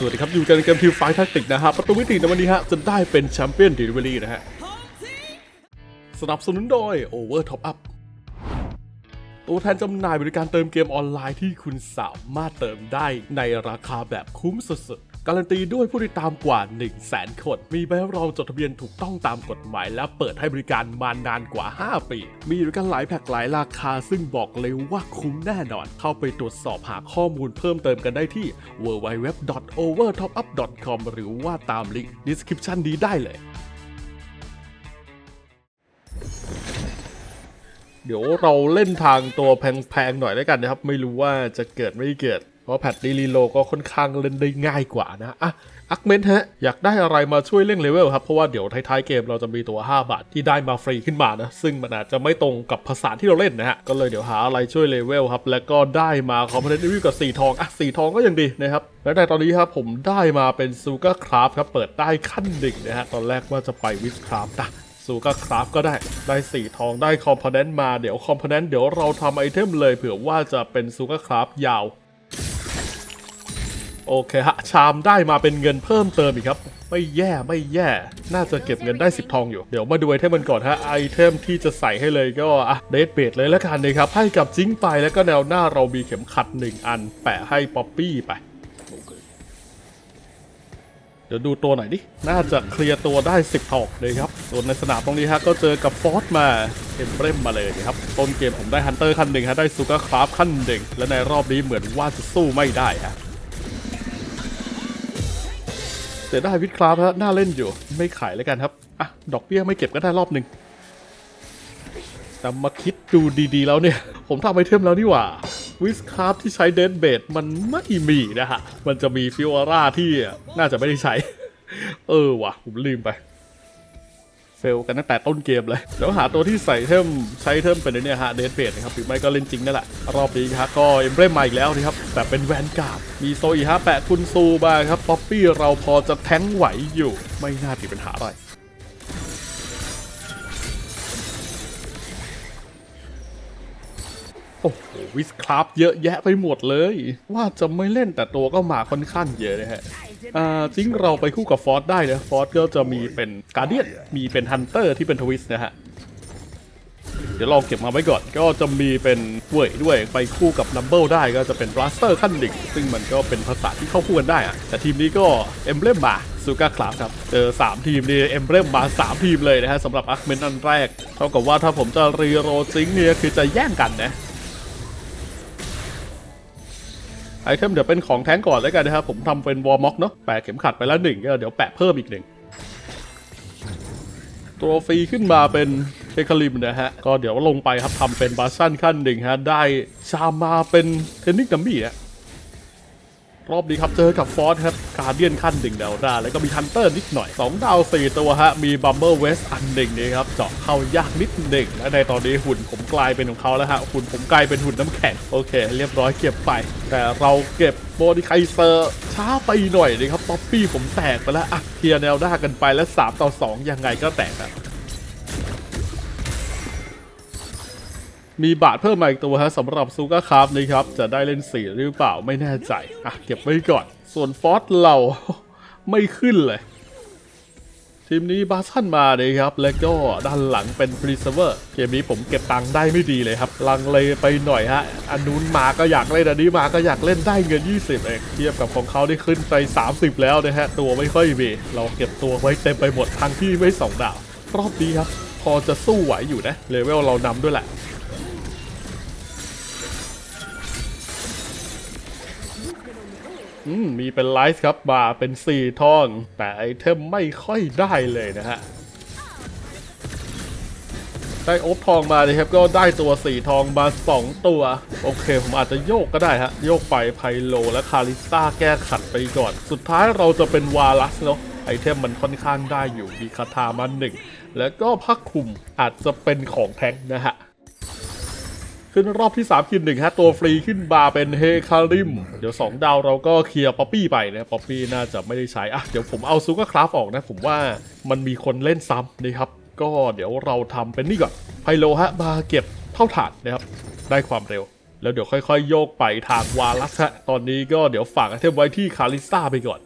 สวัสดีครับอยู่กันในเกมทีมไฟท์แทคติกนะฮะประตูมิติในวันนี้ฮะจะได้เป็นแชมเปี้ยนดีลิเวอรี่นะฮะสนับสนุนโดย Over Top Up ตัวแทนจำหน่ายบริการเติมเกมออนไลน์ที่คุณสามารถเติมได้ในราคาแบบคุ้มสุดๆ การันตีด้วยผู้ติดตามกว่า 1 0 0 0 0แสนคน มีใบรับรองจดทะเบียนถูกต้องตามกฎหมาย และเปิดให้บริการมานานกว่า 5 ปี มีบริการหลายแพ็กหลายราคา ซึ่งบอกเลยว่าคุ้มแน่นอน เข้าไปตรวจสอบหาข้อมูลเพิ่มเติมกันได้ที่ www.overtopup.com หรือว่าตามลิงก์ description นี้ได้เลย เดี๋ยวเราเล่นทางตัวแพงๆหน่อยแล้วกันนะครับ ไม่รู้ว่าจะเกิดไม่เกิด ราะแพทดีลีโลก็ค่อนข้างเล่นได้ง่ายกว่านะอะอักเมนฮะ อยากได้อะไรมาช่วยเร่งเลเวลครับ เพราะว่าเดี๋ยวท้ายๆเกมเราจะมีตัว 5 บาทที่ได้มาฟรีขึ้นมานะ ซึ่งมันอาจจะไม่ตรงกับภาษาที่เราเล่นนะฮะ ก็เลยเดี๋ยวหาอะไรช่วยเลเวลครับ แล้วก็ได้มาคอมเพลตรีวิวกับ 4 ทอง อะ 4 ทองก็ยังดีนะครับ และในตอนนี้ครับผมได้มาเป็นซูเกอร์คราฟครับ เปิดได้ขั้นหนึ่งนะฮะ ตอนแรกว่าจะไปวิสคราฟนะซูก็คราฟก็ได้ ได้สีทองได้คอมโพเนนต์มาเดี๋ยวคอมโพเนนต์เดี๋ยวเราทำไอเทมเลยเผื่อว่าจะเป็นซูก็คราฟยาว โอเคฮะชามได้มาเป็นเงินเพิ่มเติมอีกครับ ไม่แย่ไม่แย่ น่าจะเก็บเงินได้ 10 ทองอยู่ เดี๋ยวมาดูไอเทมมันก่อนฮะไอเทมที่จะใส่ให้เลยก็อะเดทเบดเลยแล้วกันนะครับให้กับจิ้งไปแล้วก็แนวหน้าเรามีเข็มขัด 1 อัน แปะให้ป๊อปปี้ไปเดี๋ยวดูตัวหน่อยดิ น่าจะเคลียร์ตัวได้ 10ทองเลยครับ ส่วนในสนามตรงนี้ฮะก็เจอกับฟอสมาเอ็มเบรมมาเลยครับ ต้นเกมผมได้ฮันเตอร์ขั้นหนึ่งฮะ ได้ซูการ์คราฟขั้นหนึ่ง และในรอบนี้เหมือนว่าจะสู้ไม่ได้ฮะ เสียได้วิดคราฟฮะน่าเล่นอยู่ ไม่ขายแล้วกันครับ อะ ดอกเบี้ยไม่เก็บก็ได้รอบหนึ่งแต่มาคิดดูดีๆแล้วเนี่ย ผมทำไอเทมแล้วนี่หว่าวิสคราฟที่ใช้เดนเบดมันไม่มีนะฮะ มันจะมีฟิวอร่าที่น่าจะไม่ได้ใช้ เออว่ะ ผมลืมไป เฟลกันตั้งแต่ต้นเกมเลยแล้วหาตัวที่ใส่เทมใช้เทมเป็นเนี่ยฮะเดนเบดนะครับหรือไม่ก็เล่นจริงนั่นแหละ รอบนี้ฮะก็เอ็มเบรมมาอีกแล้วนะครับ แต่เป็นแวนการ์ด มีโซอีฮะแปะคุณซูบาครับ ป๊อปปี้เราพอจะแท้งไหวอยู่ ไม่น่าติดปัญหาอะไรโอ้โหวิสคราฟเยอะแยะไปหมดเลย ว่าจะไม่เล่นแต่ตัวก็มาค่อนข้างเยอะนะฮะอ่าจริงเราไปคู่กับฟอสได้นะฟอสก็จะมีเป็นการเดียนมีเป็นฮันเตอร์ที่เป็นทวิสนะฮะ เดี๋ยวลองเก็บมาไว้ก่อน ก็จะมีเป็นเว่ยด้วยไปคู่กับนัมเบิลได้ก็จะเป็นบลัสเตอร์ขั้นหนึ่งซึ่งมันก็เป็นภาษาที่เข้าคู่กันได้อะแต่ทีมนี้ก็เอ็มเบลมมาซูการ์คลาสครับเจอ3ทีมนี่เอ็มเบลมมา3 ทีมเลยนะฮะสำหรับอาร์เมนอันแรก เท่ากับว่าถ้าผมจะรีโรจิงเนี่ยคือจะแย่งกันนะไอเทมเดี๋ยวเป็นของแท้งก่อนแล้วกันนะครับผมทำเป็นวอร์ม็อกเนาะแปะเข็มขัดไปแล้วหนึ่งก็เดี๋ยวแปะเพิ่มอีกหนึ่ง ตัวฟรีขึ้นมาเป็นเอคลิมนะฮะ ก็เดี๋ยวลงไปครับทำเป็นบาชั่นขั้นหนึ่งฮะ ได้ชามมาเป็นเทนนิคดัมมี่อะรอบนี้ครับเจอกับฟอสครับการเดียนขั้นหนึ่งดาวได้แล้วก็มีฮันเตอร์นิดหน่อย 2 ดาว 4 ตัวฮะ มีบัมเบิลเวสอันหนึ่งนี่ครับ เจาะเข้ายากนิดหนึ่งและในตอนนี้หุ่นผมกลายเป็นของเขาแล้วฮะ หุ่นผมกลายเป็นหุ่นน้ำแข็ง โอเค เรียบร้อยเก็บไป แต่เราเก็บโบดิไคเซอร์ ช้าไปหน่อยนะครับป๊อปปี้ผมแตกไปแล้วอะเคลียร์แนวหน้ากันไปแล้ว3ต่อ2ยังไงก็แตกครับมีบาทเพิ่มมาอีกตัวฮะสำหรับซูการ์คราฟนะครับ จะได้เล่นสีหรือเปล่าไม่แน่ใจ อะ เก็บไว้ก่อน ส่วนฟอสเราไม่ขึ้นเลย ทีมนี้บาสันมาเลยครับ แล้วก็ด้านหลังเป็นพรีเซเวอร์เกมนี้ผมเก็บตังค์ได้ไม่ดีเลยครับ ลังเลไปหน่อยฮะ อันนู้นมาก็อยากเล่นอันนี้มาก็อยากเล่นได้เงิน 20 เอง เทียบกับของเขาได้ขึ้นไป 30 แล้วนะฮะ ตัวไม่ค่อยมี เราเก็บตัวไว้เต็มไปหมดทั้งที่ไม่สองดาว รอบนี้ครับ พอจะสู้ไหวอยู่นะ เลเวลเรานำด้วยแหละ มีเป็นไลท์ครับมาเป็น4ทอง แต่ไอเทมไม่ค่อยได้เลยนะฮะได้โอบทองมาเลยครับก็ได้ตัว4ทองมา 2 ตัว โอเค ผมอาจจะโยกก็ได้ฮะ โยกไปไพโลและคาริสตาแก้ขัดไปก่อน สุดท้ายเราจะเป็นวาลัสเนาะไอเทมมันค่อนข้างได้อยู่มีคาถามันหนึ่งแล้วก็พักคุมอาจจะเป็นของแท้งนะฮะ ขึ้นรอบที่3คินหนึ่งฮะตัวฟรีขึ้นบาเป็นเฮคาริม เดี๋ยว 2 ดาวเราก็เคลียร์ป๊อปปี้ไปนะป๊อปปี้น่าจะไม่ได้ใช้อะเดี๋ยวผมเอาซูเปอร์คราฟออกนะ ผมว่ามันมีคนเล่นซ้ำนะครับก็เดี๋ยวเราทำเป็นนี่ก่อนไพโลฮะมาเก็บเท่าฐานนะครับได้ความเร็ว แล้วเดี๋ยวค่อยๆ โยกไปทางวาลัสฮะตอนนี้ก็เดี๋ยวฝากเทมไว้ที่คาริสตาไปก่อน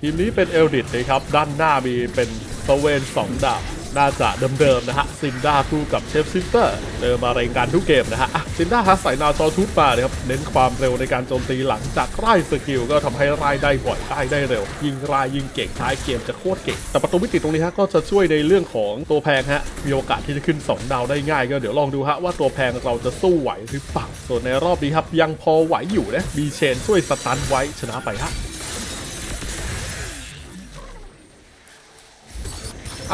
ทีมนี้เป็นเอลดิตนะครับด้านหน้ามีเป็นสเวนสองดาบ น่าจะเดิมๆนะฮะซินด้าคู่กับเชฟซิสเตอร์เดิมมารายงานทุกเกมนะฮะอะซินด้าฮัสใส่นาซอทุบมาเลยครับเน้นความเร็วในการโจมตีหลังจากไล่สกิลก็ทำให้ไล่ได้บ่อยได้ได้เร็ว ยิงรายยิงเก่งท้ายเกมจะโคตรเก่ง แต่ประตูมิติตรงนี้ฮะก็จะช่วยในเรื่องของตัวแพงฮะมีโอกาสที่จะขึ้น 2 ดาวได้ง่ายก็เดี๋ยวลองดูฮะว่าตัวแพงเราจะสู้ไหวหรือเปล่าส่วนในรอบนี้ครับยังพอไหวอยู่นะมีเชนช่วยสตันไว้ชนะไปฮะ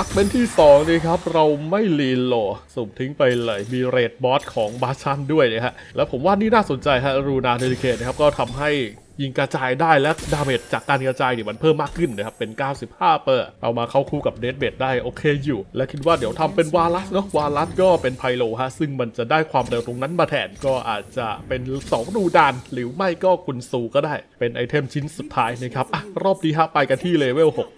อักเมนที่2นี่ครับ เราไม่รีโหลดสุ่มทิ้งไปเลย มีเรดบอสของบาชันด้วยนะฮะ แล้วผมว่านี่น่าสนใจฮะ รูนาเดลิเคทนะครับ ก็ทำให้ยิงกระจายได้และดาเมจจากการกระจายเนี่ยมันเพิ่มมากขึ้นนะครับ เป็น 95 เปอร์ เอามาเข้าคู่กับเดดเบดได้โอเคอยู่ และคิดว่าเดี๋ยวทำเป็นวาลัสเนาะวาลัสก็เป็นไพโลฮะ ซึ่งมันจะได้ความเร็วตรงนั้นมาแทนก็อาจจะเป็น 2 รูดาน หรือไม่ก็กุนซูก็ได้ เป็นไอเทมชิ้นสุดท้ายนะครับอะรอบนี้ฮะไปกันที่เลเวล6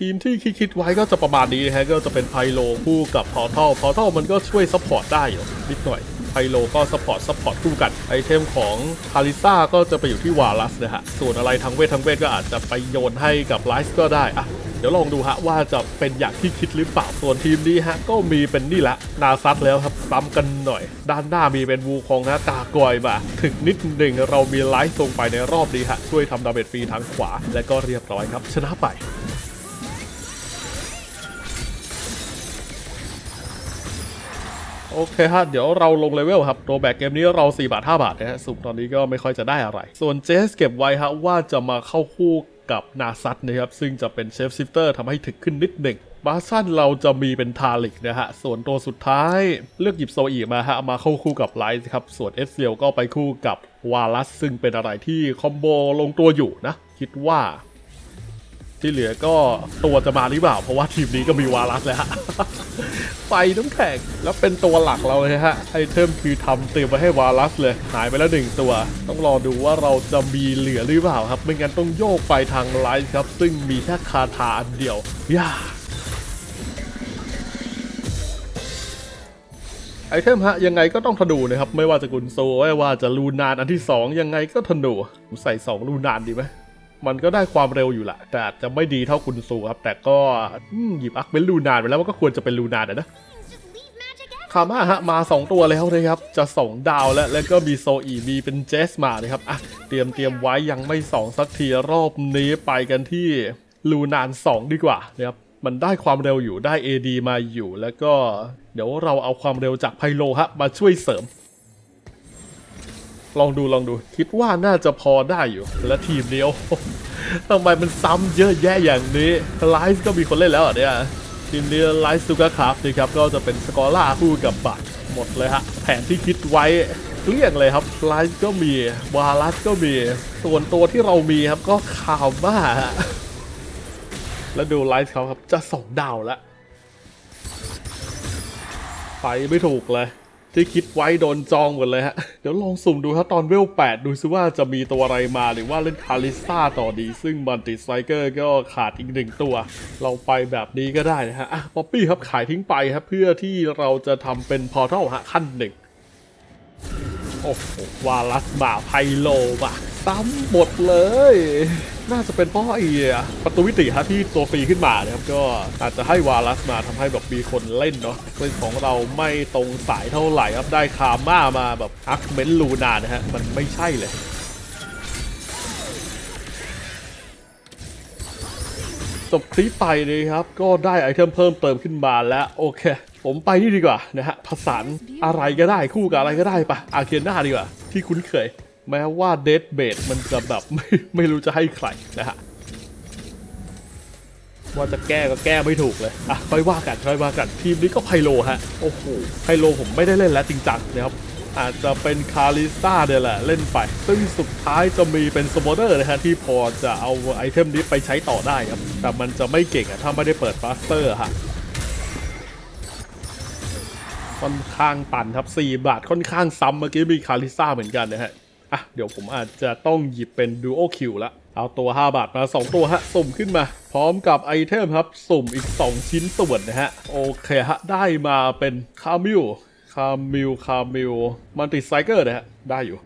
ทีมที่คิดไว้ก็จะประมาณนี้นะฮะก็จะเป็นไพโลคู่กับพอร์ทัลพอร์ทัลมันก็ช่วยซัพพอร์ตได้อยู่นิดหน่อยไพโลก็ซัพพอร์ตซัพพอร์ตคู่กันไอเทมของคาริซ่าก็จะไปอยู่ที่วาลัสนะฮะส่วนอะไรทั้งเวททั้งเวทก็อาจจะไปโยนให้กับไลซ์ก็ได้อะเดี๋ยวลองดูฮะว่าจะเป็นอย่างที่คิดหรือเปล่าส่วนทีมนี้ฮะก็มีเป็นนี่แหละนาซัตแล้วครับซ้ำกันหน่อย ด้านหน้ามีเป็นวูคองฮะกากอยมาถึงนิดหนึ่งเรามีไลซ์ลงไปในรอบนี้ฮะช่วยทำดาเมจฟรีทางขวา และก็เรียบร้อยครับ ชนะไป โอเคฮะเดี๋ยวเราลงเลเวลครับตัวแบกเกมนี้เรา 4 บาท 5 บาทนะฮะสุ่มตอนนี้ก็ไม่ค่อยจะได้อะไร ส่วนเจสเก็บไว้ฮะว่าจะมาเข้าคู่กับนาซัตนะครับ ซึ่งจะเป็นเชฟซิฟเตอร์ทำให้ถึกขึ้นนิดหนึ่งบาซันเราจะมีเป็นทาลิกนะฮะ ส่วนตัวสุดท้ายเลือกหยิบโซอีมาฮะ มาเข้าคู่กับไลท์ครับ ส่วนเอสเซียลก็ไปคู่กับวาลัสซึ่งเป็นอะไรที่คอมโบลงตัวอยู่นะ คิดว่า ที่เหลือก็ตัวจะมาหรือเปล่า เพราะว่าทีมนี้ก็มีวารัสแล้ว ไฟน้ำแข็งแล้วเป็นตัวหลักเราเลยฮะ ไอเทมคือทำเตรียมไว้ให้วารัสเลย หายไปแล้วหนึ่งตัว ต้องรอดูว่าเราจะมีเหลือหรือเปล่าครับ ไม่งั้นต้องโยกไปทางไลท์ครับ ซึ่งมีแค่คาถาอันเดียว ย่าไอเทมฮะยังไงก็ต้องธนูนะครับ ไม่ว่าจะกุนโซไม่ว่าจะลูนานอันที่ 2 ยังไงก็ธนูใส่ 2 ลูนานดีไหม มันก็ได้ความเร็วอยู่แหละแต่อาจจะไม่ดีเท่ากุนซูครับ แต่ก็หยิบอักเป็นลูนานไปแล้วมันก็ควรจะเป็นลูนานะนะคาม่าฮะมา 2 ตัวแล้วนะครับ จะ 2 ดาวแล้ว แล้วก็มีโซอีมีเป็นเจสมานะครับอะเตรียมเตรียมไว้ยังไม่ 2 สักทีรอบนี้ไปกันที่ลูนาน 2 ดีกว่านะครับมันได้ความเร็วอยู่ได้ AD มาอยู่ แล้วก็เดี๋ยวเราเอาความเร็วจากไพโลฮะมาช่วยเสริม ลองดูลองดู คิดว่าน่าจะพอได้อยู่ และทีมเดียวทำไมมันซ้ำเยอะแยะอย่างนี้ไลฟ์ก็มีคนเล่นแล้วเหรอะเนี่ยทีมนี้ไลฟ์ซูกาคาร์ฟนะครับก็จะเป็นสกอร่าคู่กับบัตหมดเลยฮะแผนที่คิดไว้เกลี้ยงเลยครับไลฟ์ก็มีวาลัสก็มี ส่วนตัวที่เรามีครับก็คาวบ้าแล้วดูไลฟ์เขาครับจะสองดาวแล้วไปไม่ถูกเลย ที่คิดไว้โดนจองหมดเลยฮะ เดี๋ยวลองสุ่มดูครับตอนเวล 8 ดูซิว่าจะมีตัวอะไรมาหรือว่าเล่นคาริซ่าต่อดี ซึ่งบันติไซเกอร์ก็ขาดอีกหนึ่งตัว เราไปแบบนี้ก็ได้นะฮะอะป๊อปปี้ครับขายทิ้งไปครับ เพื่อที่เราจะทำเป็นพอร์ทัลฮะขั้นหนึ่งโอ้โหวาลัสมาไพโลมาซ้ำหมดเลย น่าจะเป็นเพราะไอ้ประตูวิติฮะที่ตัวฟรีขึ้นมานะครับก็อาจจะให้วาลัสมาทำให้แบบมีคนเล่นเนาะซึ่งของเราไม่ตรงสายเท่าไหร่ครับได้คาม่ามาแบบอักเมนลูนานะฮะมันไม่ใช่เลยจบคลิปไปเลยครับ ก็ได้ไอเทมเพิ่มเติมขึ้นมาแล้วโอเค ผมไปนี่ดีกว่านะฮะผสานอะไรก็ได้คู่กับอะไรก็ได้ปะอาเคียนหน้าดีกว่า ที่คุ้นเคย แม้ว่าเดดเบดมันจะแบบไม่ไม่รู้จะให้ใครนะฮะว่าจะแก้ก็แก้ไม่ถูกเลยอะค่อยว่ากันค่อยว่ากันทีมนี้ก็ไพโลฮะโอ้โหไพโลผมไม่ได้เล่นแล้วจริงจังนะครับอาจจะเป็นคาริซ่าเนี่ยแหละเล่นไป ซึ่งสุดท้ายจะมีเป็นสโมเดอร์นะฮะที่พอจะเอาไอเทมนี้ไปใช้ต่อได้ครับ แต่มันจะไม่เก่งอะถ้าไม่ได้เปิดฟาสเตอร์ฮะค่อนข้างตันครับ 4 บาทค่อนข้างซ้ำเมื่อกี้มีคาริซ่าเหมือนกันนะฮะ อะเดี๋ยวผมอาจจะต้องหยิบเป็นดูโอคิวละ เอาตัว 5 บาทมา 2 ตัวฮะ สุ่มขึ้นมา พร้อมกับไอเทมครับ สุ่มอีก 2 ชิ้นส่วนนะฮะ โอเคฮะ ได้มาเป็นคามิลคามิลคามิลมันติไซเกอร์นะฮะ ได้อยู่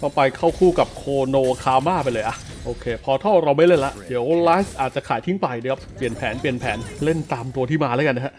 ต่อไปเข้าคู่กับโคโนคาม่าไปเลยอะโอเค พอเท่าเราไม่เล่นละ เดี๋ยวไลฟ์อาจจะขายทิ้งไปเดี๋ยวครับเปลี่ยนแผนเปลี่ยนแผนเล่นตามตัวที่มาแล้วกันนะฮะ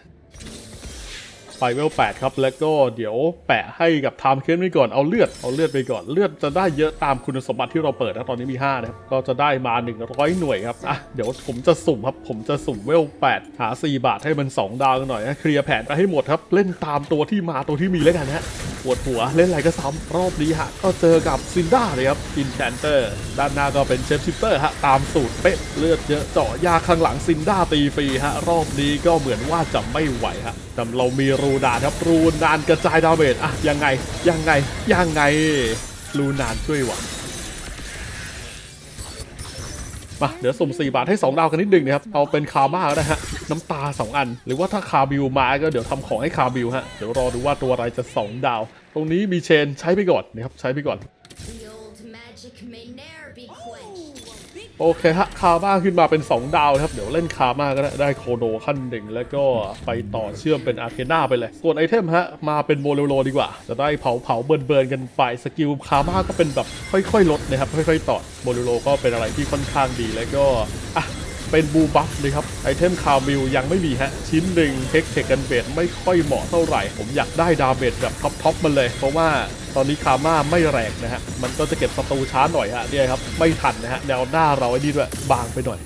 ไปเวล8ครับ แล้วก็เดี๋ยวแปะให้กับไทม์เคนไปก่อน เอาเลือด เอาเลือดไปก่อน เลือดจะได้เยอะตามคุณสมบัติที่เราเปิดนะตอนนี้มี 5 นะครับ ก็จะได้มา 100 หน่วยครับ อะ เดี๋ยวผมจะสุ่มครับ ผมจะสุ่มเวล8หา 4 บาทให้มัน 2 ดาวกันหน่อยนะ เคลียร์แผนไปให้หมดครับ เล่นตามตัวที่มา ตัวที่มีแล้วกันนะฮะปวดหัว เล่นอะไรก็ซ้ำรอบนี้ฮะ ก็เจอกับซินด้าเลยครับ อินแคนเตอร์ ด้านหน้าก็เป็นเชฟชิปเตอร์ฮะ ตามสูตรเป๊ะ เลือดเยอะ เจาะยาข้างหลังซินด้าตีฟรีฮะ รอบนี้ก็เหมือนว่าจะไม่ไหวฮะแต่เรามีรููนานครับรูนานกระจายดาเมจอะยังไงยังไงยังไงรูนานช่วยหวังมาเดี๋ยวสุ่ม4บาทให้ 2 ดาวกันนิดหนึ่งนะครับ เอาเป็นคาม่าก็ได้ฮะ น้ำตา 2 อัน หรือว่าถ้าคาบิวมาก็เดี๋ยวทำของให้คาบิวฮะ เดี๋ยวรอดูว่าตัวอะไรจะ 2 ดาว ตรงนี้มีเชนใช้ไปก่อนนะครับ ใช้ไปก่อน โอเคฮะคาม่าขึ้นมาเป็น 2 ดาวนะครับ เดี๋ยวเล่นคาม่าก็ได้ได้โคโดขั้นหนึ่งแล้วก็ไปต่อเชื่อมเป็นอาร์เคนาไปเลย ส่วนไอเทมฮะ มาเป็นโมเลโลดีกว่า จะได้เผาเผาเบิร์นเบิร์นกันไปสกิลคาม่าก็เป็นแบบค่อยๆ ลดนะครับ ค่อยๆ ต่อโมเลโลก็เป็นอะไรที่ค่อนข้างดีแล้วก็อะ เป็นบูบัฟเลยครับไอเทมคาร์บิลยังไม่มีฮะ ชิ้นหนึ่งเทคเทคกันเบดไม่ค่อยเหมาะเท่าไหร่ ผมอยากได้ดาเบจแบบท็อปท็อปมันเลย เพราะว่าตอนนี้คาม่าไม่แรงนะฮะ มันก็จะเก็บศัตรูช้าหน่อยฮะเนี่ยครับ ไม่ทันนะฮะแนวหน้าเราไอ้นี่ด้วยบางไปหน่อย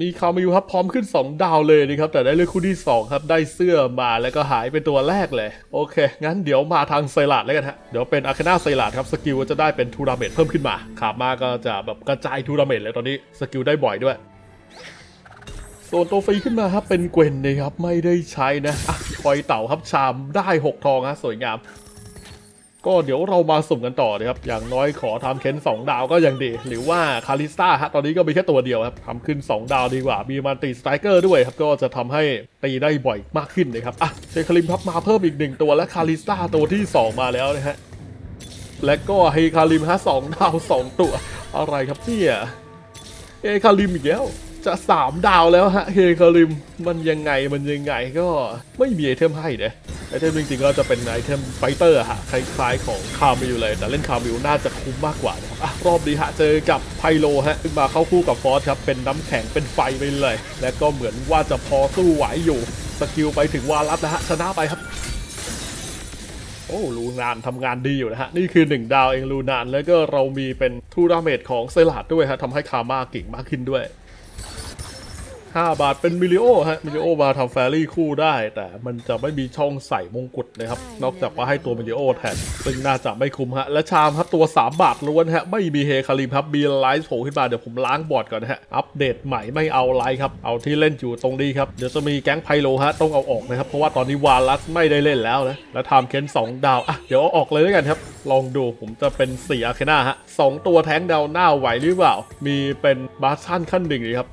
มีคามิวครับพร้อมขึ้น 2 ดาวเลยนะครับ แต่ได้เลือกคู่ที่ 2 ครับ ได้เสื้อมาแล้วก็หายไปตัวแรกเลย โอเค งั้นเดี๋ยวมาทางไซรัดแล้วกันฮะ เดี๋ยวเป็นอาคานาไซรัดครับ สกิลจะได้เป็นทูราเมตเพิ่มขึ้นมา ขามาก็จะแบบกระจายทูราเมตเลยตอนนี้ สกิลได้บ่อยด้วยส่วนตัวฟรีขึ้นมาครับเป็นเกวนนะครับไม่ได้ใช้นะอะคอยเต่าครับชามได้ 6 ทองฮะสวยงาม ก็เดี๋ยวเรามาสุ่มกันต่อนะครับ อย่างน้อยขอทำเค้น 2 ดาวก็ยังดี หรือว่าคาริสตาฮะตอนนี้ก็มีแค่ตัวเดียวครับทำขึ้น 2 ดาวดีกว่า มีมันติสไตรเกอร์ด้วยครับ ก็จะทำให้ตีได้บ่อยมากขึ้นนะครับอะเชคาริมครับมาเพิ่มอีกหนึ่งตัวและคาริสตาตัวที่ 2 มาแล้วนะฮะและก็เฮคาริมฮะสองดาว 2 ตัว อะไรครับเนี่ยเฮคาริมอีกแล้ว จะ3ดาวแล้วฮะเฮคาริมมันยังไงมันยังไงก็ไม่มีไอเทมให้เด้ไอเทมจริงๆก็จะเป็นไอเทมไฟเตอร์อะฮะคล้ายๆของคาร์มิวเลย แต่เล่นคาร์มิวน่าจะคุ้มมากกว่านะครับอะรอบนี้ฮะเจอกับไพโลฮะมาเข้าคู่กับฟอสครับเป็นน้ำแข็งเป็นไฟไปเลย และก็เหมือนว่าจะพอสู้ไหวอยู่สกิลไปถึงวารัสนะฮะชนะไปครับโอ้ลูนานทำงานดีอยู่นะฮะ นี่คือ 1 ดาวเองลูนาน แล้วก็เรามีเป็นทูราเมดของเซลาดด้วยฮะทำให้คามาเก่งมากขึ้นด้วย 5 บาทเป็นมิลิโอฮะมิลิโอมาทำแฟรี่คู่ได้ แต่มันจะไม่มีช่องใส่มงกุฎนะครับ นอกจากว่าให้ตัวมิลิโอแทน ซึ่งน่าจะไม่คุ้มฮะ และชามครับตัว 3 บาทล้วนฮะ ไม่มีเฮคาริมครับมีไลท์โผล่ขึ้นมา เดี๋ยวผมล้างบอร์ดก่อนนะฮะ อัปเดตใหม่ไม่เอาไลท์ครับ เอาที่เล่นอยู่ตรงนี้ครับ เดี๋ยวจะมีแก๊งไพโลฮะต้องเอาออกนะครับ เพราะว่าตอนนี้วาลัสไม่ได้เล่นแล้วนะ แล้วไทม์เค้น2ดาว อะ เดี๋ยวเอาออกเลยแล้วกันครับ ลองดู ผมจะเป็น4อาเคนาฮะสองตัวแท้งดาวหน้าไหวหรือเปล่า มีเป็นบาร์ชันขั้นหนึ่งเลยครับ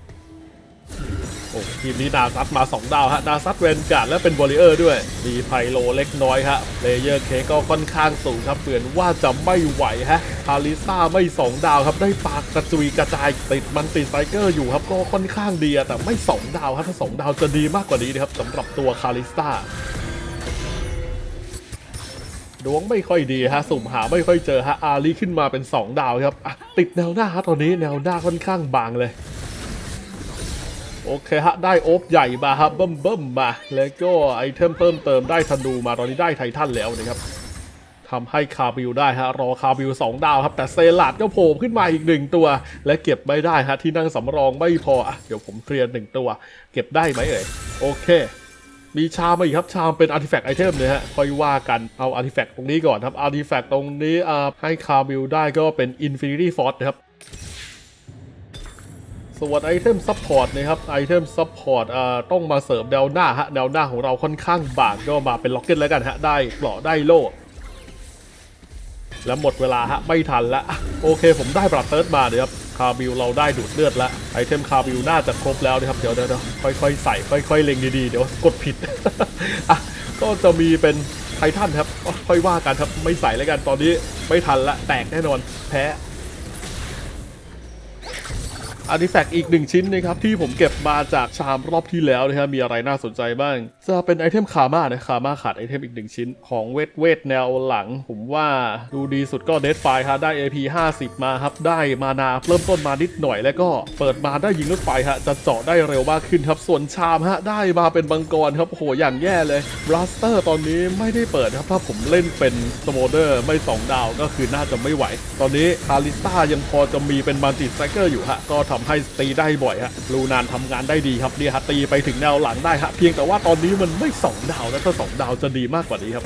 โอ้ทีมนี้ดาซัดมา 2 ดาวฮะดาซัดเวนการ์ดและเป็นบอลิเออร์ด้วย มีไพโลเล็กน้อยฮะเลเยอร์เคก็ค่อนข้างสูงครับเปลือนว่าจะไม่ไหวฮะคาริซ่าไม่ 2 ดาวครับได้ปากกระจุยกระจายติดมันติดไซเกอร์อยู่ครับก็ค่อนข้างดีอะแต่ไม่ 2 ดาวครับถ้า 2 ดาวจะดีมากกว่านี้นะครับสำหรับตัวคาริซ่าดวงไม่ค่อยดีฮะสุ่มหาไม่ค่อยเจอฮะอารีขึ้นมาเป็น 2 ดาวครับติดแนวหน้าฮะตอนนี้แนวหน้าค่อนข้างบางเลย โอเคฮะ ได้โอบใหญ่มาครับเบิ่มเบิ่มมา แล้วก็ไอเทมเพิ่มเติมได้ธนูมาตอนนี้ได้ไททันแล้วนะครับทำให้คาบิวได้ฮะ รอคาบิว2ดาวครับ แต่เซลัดก็โผล่ขึ้นมาอีกหนึ่งตัว และเก็บไม่ได้ฮะ ที่นั่งสำรองไม่พออะเดี๋ยวผมเคลียร์หนึ่งตัว เก็บได้ไหมเอ่ยโอเค มีชามมาอีกครับ ชามเป็นอาร์ติแฟกต์ไอเทมเลยฮะค่อยว่ากันเอาอาร์ติแฟกต์ตรงนี้ก่อนครับอาร์ติแฟกต์ตรงนี้อ่าให้คาบิวได้ก็เป็น Infinity Force นะครับ ส่วนไอเทมซัพพอร์ตนะครับไอเทมซัพพอร์ตอ่าต้องมาเสริมแนวหน้าฮะแนวหน้าของเราค่อนข้างบางก็มาเป็นล็อกเก็ตแล้วกันฮะได้เกราะได้โล่แล้วหมดเวลาฮะไม่ทันละโอเค ผมได้บรัตเติร์ดมาเดี๋ยวครับคาบิวเราได้ดูดเลือดแล้วไอเทมคาบิวน่าจะครบแล้วนะครับเดี๋ยวเดี๋ยวค่อยๆใส่ค่อยๆเล็งดีๆเดี๋ยวกดผิดอะก็จะมีเป็นไททันครับค่อยว่ากันครับไม่ใส่แล้วกันตอนนี้ไม่ทันละแตกแน่นอนแพ้ อาร์ติแฟกต์อีกหนึ่งชิ้นนะครับที่ผมเก็บมาจากชามรอบที่แล้วนะครับมีอะไรน่าสนใจบ้าง จะเป็นไอเทมคาม่านะคาม่าขาดไอเทมอีกหนึ่งชิ้น ของเวทเวทแนวหลัง ผมว่าดูดีสุดก็เดดไฟฮะได้ AP 50 มาครับได้มานาเริ่มต้นมานิดหน่อย แล้วก็เปิดมาได้ยิงรถไฟฮะจะเจาะได้เร็วมากขึ้นครับส่วนชามฮะได้มาเป็นบังกรครับโหอย่างแย่เลยบลัสเตอร์ตอนนี้ไม่ได้เปิดครับถ้าผมเล่นเป็นสโมเดอร์ไม่2ดาวก็คือน่าจะไม่ไหว ตอนนี้คาริสตายังพอจะมีเป็นมัลติสไตรเกอร์อยู่ฮะก็ทำให้ตีได้บ่อยฮะลูนานทำงานได้ดีครับเนี่ยฮะตีไปถึงแนวหลังได้ฮะเพียงแต่ว่าตอนนี้มันไม่ 2 ดาวนะถ้า 2 ดาวจะดีมากกว่านี้ครับ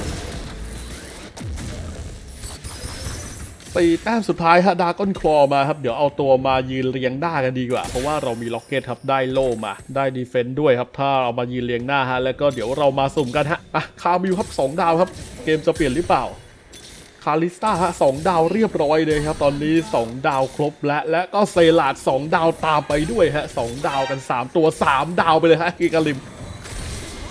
ตีแต้มสุดท้ายฮะดากอนคลอมาครับ เดี๋ยวเอาตัวมายืนเรียงหน้ากันดีกว่า เพราะว่าเรามีล็อกเก็ตครับได้โล่มา ได้ดีเฟนต์ด้วยครับ ถ้าเรามายืนเรียงหน้าฮะแล้วก็เดี๋ยวเรามาสุ่มกันฮะอะคาร์บิวครับ2ดาวครับ เกมจะเปลี่ยนหรือเปล่า คาริสตาฮะสองดาวเรียบร้อยเลยครับตอนนี้ 2 ดาวครบและและก็เซลาด2ดาวตามไปด้วยฮะสองดาวกัน 3 ตัว 3 ดาวไปเลยฮะกิกาลิม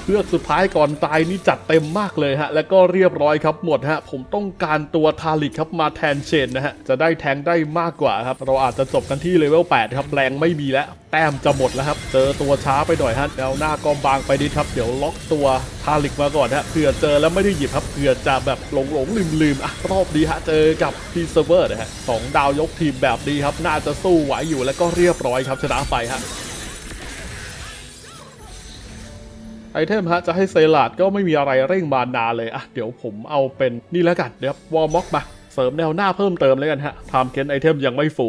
เพื่อสุดท้ายก่อนตายนี่จัดเต็มมากเลยฮะ แล้วก็เรียบร้อยครับหมดฮะ ผมต้องการตัวทาลิกครับมาแทนเชนนะฮะ จะได้แทงได้มากกว่าครับ เราอาจจะจบกันที่เลเวล8ครับแรงไม่มีแล้ว แต้มจะหมดแล้วครับ เจอตัวช้าไปหน่อยฮะแนวหน้าก็บางไปนิดครับ เดี๋ยวล็อกตัวทาลิกมาก่อนฮะเผื่อเจอแล้วไม่ได้หยิบครับเผื่อจะแบบหลงหลงลืมลืมอะรอบนี้ฮะเจอกับพีเซเวอร์นะฮะสองดาวยกทีมแบบนี้ครับ น่าจะสู้ไหวอยู่แล้วก็เรียบร้อยครับชนะไปฮะ ไอเทมฮะจะให้เซลาดก็ไม่มีอะไรเร่งบานนาเลยอะเดี๋ยวผมเอาเป็นนี่แล้วกันเดี๋ยววอลม็อกมาเสริมแนวหน้าเพิ่มเติมแล้วกันฮะไทม์เคนไอเทมยังไม่ฟู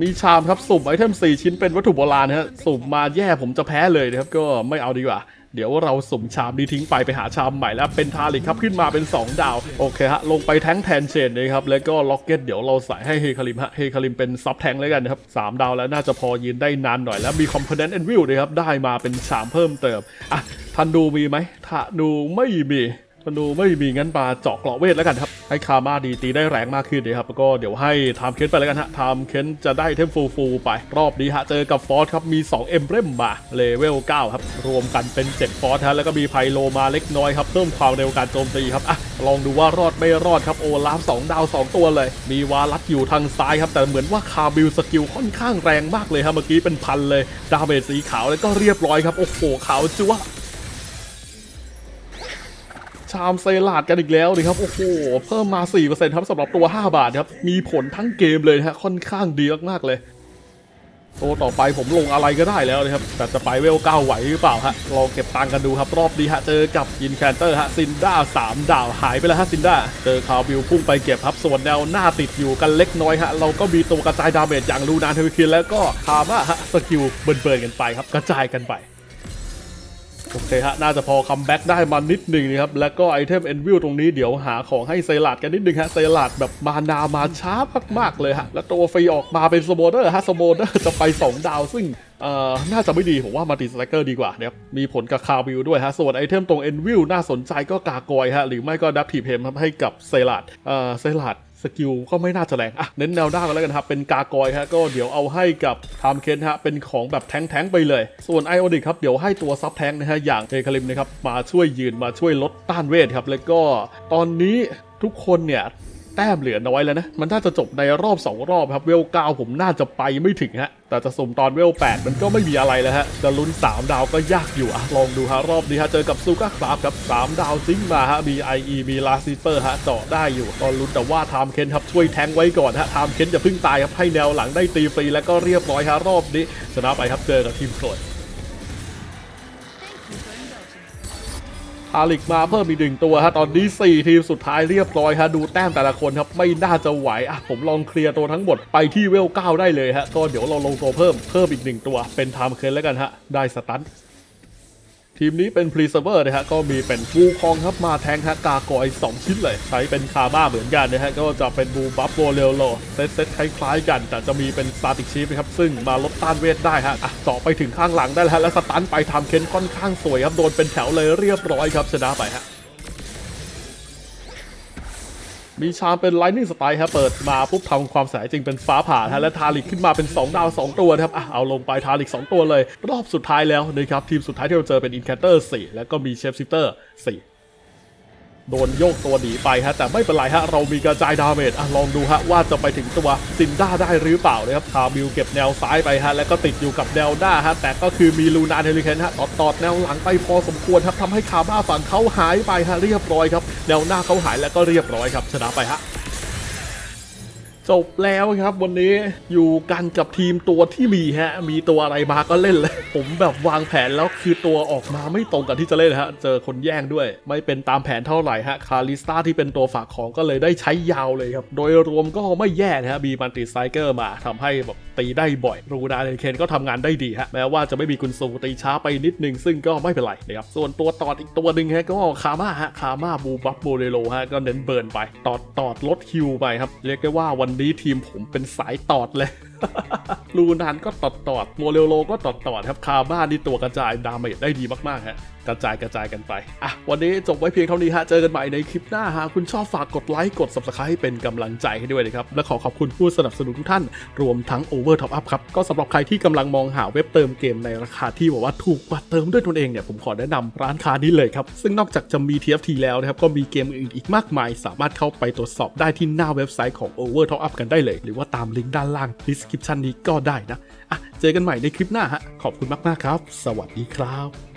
มีชามครับสุ่มไอเทม 4 ชิ้นเป็นวัตถุโบราณฮะสุ่มมาแย่ผมจะแพ้เลยนะครับก็ไม่เอาดีกว่า เดี๋ยวเราสุ่มชามนี้ทิ้งไปไปหาชามใหม่แล้วเป็นทาลิกครับขึ้นมาเป็น 2 ดาว โอเคฮะ ลงไปแท้งแทนเชนเลยครับ แล้วก็ล็อกเก็ตเดี๋ยวเราใส่ให้เฮคาริมฮะเฮคาริมเป็นซับแทงแล้วกันนะครับสามดาวแล้วน่าจะพอยืนได้นานหน่อยแล้วมีคอมโพเนนต์แอนวิลนะครับได้มาเป็นชามเพิ่มเติมอะทันดูมีไหมทันดูไม่มี ธนูไม่มีงั้นปาเจาะเกราะเวทแล้วกันครับ ให้คามาดีตีได้แรงมากขึ้นเลยครับแล้วก็เดี๋ยวให้ไทม์เค้นไปแล้วกันฮะไทม์เค้นจะได้เทมฟูฟูไป รอบนี้ฮะเจอกับฟอสครับมี 2 เอ็มเรมมาเลเวล 9 ครับ รวมกันเป็น 7 ฟอสฮะแล้วก็มีไพโลมาเล็กน้อยครับ เพิ่มความเร็วการโจมตีครับอะลองดูว่ารอดไม่รอดครับโอลาฟ2ดาว 2 ตัวเลย มีวาลัดอยู่ทางซ้ายครับแต่เหมือนว่าคาบิลสกิลค่อนข้างแรงมากเลยครับเมื่อกี้เป็นพันเลยดาเมจสีขาวแล้วก็เรียบร้อยครับโอ้โหขาวจั๊ว ชามเซลาดกันอีกแล้วนะครับ โอ้โห เพิ่มมา 4%ครับสำหรับตัว 5 บาทครับ มีผลทั้งเกมเลยนะฮะค่อนข้างดีมากๆเลยตัวต่อไปผมลงอะไรก็ได้แล้วนะครับ แต่จะไปเวล9ไหวหรือเปล่าฮะลองเก็บตังค์กันดูครับ รอบนี้ฮะ เจอกับอินแคนเตอร์ฮะ ซินด้า3 ดาวหายไปแล้วฮะ ซินด้า เจอคาวบิลพุ่งไปเก็บครับส่วนแนวหน้าติดอยู่กันเล็กน้อยฮะ เราก็มีตัวกระจายดาเมจอย่างลูนานเทวิคินแล้วก็คามาฮะ สกิลเบิร์นๆกันไปครับ กระจายกันไป โอเคฮะ น่าจะพอคัมแบ็กได้มานิดหนึ่งนะครับ แล้วก็ไอเทมเอ็นวิลตรงนี้เดี๋ยวหาของให้เซลาดกันนิดนึงฮะเซลาดแบบมานามาช้ามากๆเลยฮะ แล้วตัวฟรีออกมาเป็นสโมเดอร์ฮะ สโมเดอร์จะไป 2 ดาวซึ่งเอ่อน่าจะไม่ดี ผมว่ามาติสไตรเกอร์ดีกว่านะครับ มีผลกับคาวิลด้วยฮะ ส่วนไอเทมตรงเอ็นวิลน่าสนใจก็กากอยฮะ หรือไม่ก็ดับทีเพมครับให้กับเซลาดเอ่อเซลาด สกิลก็ไม่น่าจะแรงอะเน้นแนวด้ากันแล้วกันครับเป็นกากอยฮะก็เดี๋ยวเอาให้กับไทม์เคนฮะเป็นของแบบแท้งๆไปเลย ส่วนไอโอดิครับเดี๋ยวให้ตัวซับแท้งนะฮะอย่างเทคาริมนะครับมาช่วยยืนมาช่วยลดต้านเวทครับแล้วก็ตอนนี้ทุกคนเนี่ย แต้มเหลือน้อยแล้วนะ มันน่าจะจบในรอบ 2 รอบครับ เวล9ผมน่าจะไปไม่ถึงฮะ แต่จะสุ่มตอนเวล 8 มันก็ไม่มีอะไรแล้วฮะ จะลุ้น 3 ดาวก็ยากอยู่อะลองดูฮะ รอบนี้ฮะ เจอกับซูก้าคราฟครับ 3 ดาวซิงมาฮะ มี IE มีลาซิเปอร์ฮะ เจาะได้อยู่ ตอนลุ้นแต่ว่าไทม์เคนครับช่วยแทงไว้ก่อนฮะไทม์เคนอย่าเพิ่งตายครับ ให้แนวหลังได้ตีฟรีแล้วก็เรียบร้อยฮะรอบนี้ชนะไปครับ เจอกับทีมโกรดาลิกมาเพิ่มอีกหนึ่งตัวฮะตอนนี้ 4 ทีมสุดท้ายเรียบร้อยฮะดูแต้มแต่ละคนครับไม่น่าจะไหวอะผมลองเคลียร์ตัวทั้งหมดไปที่เวล9ได้เลยฮะก็เดี๋ยวเราลงตัวเพิ่มเพิ่มอีกหนึ่งตัวเป็นไทม์เคนแล้วกันฮะได้สตัน ทีมนี้เป็นพรีเซเวอร์นะฮะก็มีเป็นบูคองครับมาแทงฮะกากอย2 ชิ้นเลย ใช้เป็นคาบ้าเหมือนกันนะฮะก็จะเป็นบูบัฟโบเรลโลเซตเซตคล้ายๆกัน แต่จะมีเป็นสตาติกชีฟนะครับซึ่งมาลดต้านเวทได้ฮะอะต่อไปถึงข้างหลังได้แล้วและสตันไปทำเค้นค่อนข้างสวยครับโดนเป็นแถวเลยเรียบร้อยครับชนะไปฮะ มีชามเป็นไลนิ่งสไตล์ครับเปิดมาปุ๊บทำความแสจริงเป็นฟ้าผ่าฮะและทาริกขึ้นมาเป็น 2 ดาว 2 ตัวนะครับอะเอาลงไปทาริก 2 ตัวเลย รอบสุดท้ายแล้วนะครับ ทีมสุดท้ายที่เราเจอเป็นอินแคเตอร์4แล้วก็มีเชฟซิเตอร์4 โดนโยกตัวหนีไปฮะแต่ไม่เป็นไรฮะเรามีกระจายดาเมจอะลองดูฮะว่าจะไปถึงตัวซินด้าได้หรือเปล่านะครับคาบิลเก็บแนวซ้ายไปฮะแล้วก็ติดอยู่กับแนวหน้าฮะแต่ก็คือมีลูนาเฮลิเคนฮะตอดตอดแนวหลังไปพอสมควรครับทำให้คาบ้าฝั่งเขาหายไปฮะเรียบร้อยครับแนวหน้าเขาหายแล้วก็เรียบร้อยครับชนะไปฮะ จบแล้วครับวันนี้อยู่กันกับทีมตัวที่มีฮะ มีตัวอะไรมาก็เล่นเลย ผมแบบวางแผนแล้วคือตัวออกมาไม่ตรงกับที่จะเล่นฮะ เจอคนแย่งด้วย ไม่เป็นตามแผนเท่าไหร่ฮะ คาริสตาที่เป็นตัวฝากของก็เลยได้ใช้ยาวเลยครับ โดยรวมก็ไม่แย่นะฮะมีมันติไซเกอร์มาทำให้แบบตีได้บ่อย รูดาเนเคนก็ทำงานได้ดีฮะ แม้ว่าจะไม่มีคุณซูตีช้าไปนิดนึง ซึ่งก็ไม่เป็นไรนะครับ ส่วนตัวตอดอีกตัวหนึ่งฮะก็คาม่าฮะ คาม่าบูบับโบเรโลฮะ ก็เน้นเบิร์นไป ตอดตอดลดคิวไปครับ เรียกได้ว่าวันนี้ทีมผมเป็นสายตอดเลย ลูนานก็ตอดตอดโมเรลโลก็ตอดตอดครับคาม่านี่ตัวกระจายดาเมจได้ดีมากๆฮะกระจายกระจายกันไป อะ วันนี้จบไว้เพียงเท่านี้ฮะ เจอกันใหม่ในคลิปหน้าฮะคุณชอบฝากกดไลค์ กด subscribe ให้เป็นกำลังใจให้ด้วยนะครับ และขอขอบคุณผู้สนับสนุนทุกท่าน รวมทั้ง Over Top Up ครับ ก็สำหรับใครที่กำลังมองหาเว็บเติมเกมในราคาที่บอกว่าถูกกว่าเติมด้วยตนเองเนี่ย ผมขอแนะนำร้านค้านี้เลยครับ ซึ่งนอกจากจะมี TFT แล้วนะครับ ก็มีเกมอื่นอีกมากมาย สามารถเข้าไปตรวจสอบได้ที่หน้าเว็บไซต์ของ Over Top Up กันได้เลย หรือว่าตามลิงก์ด้านล่างคลิปชันนี้ก็ได้นะอะเจอกันใหม่ในคลิปหน้าฮะขอบคุณมากๆครับ สวัสดีครับ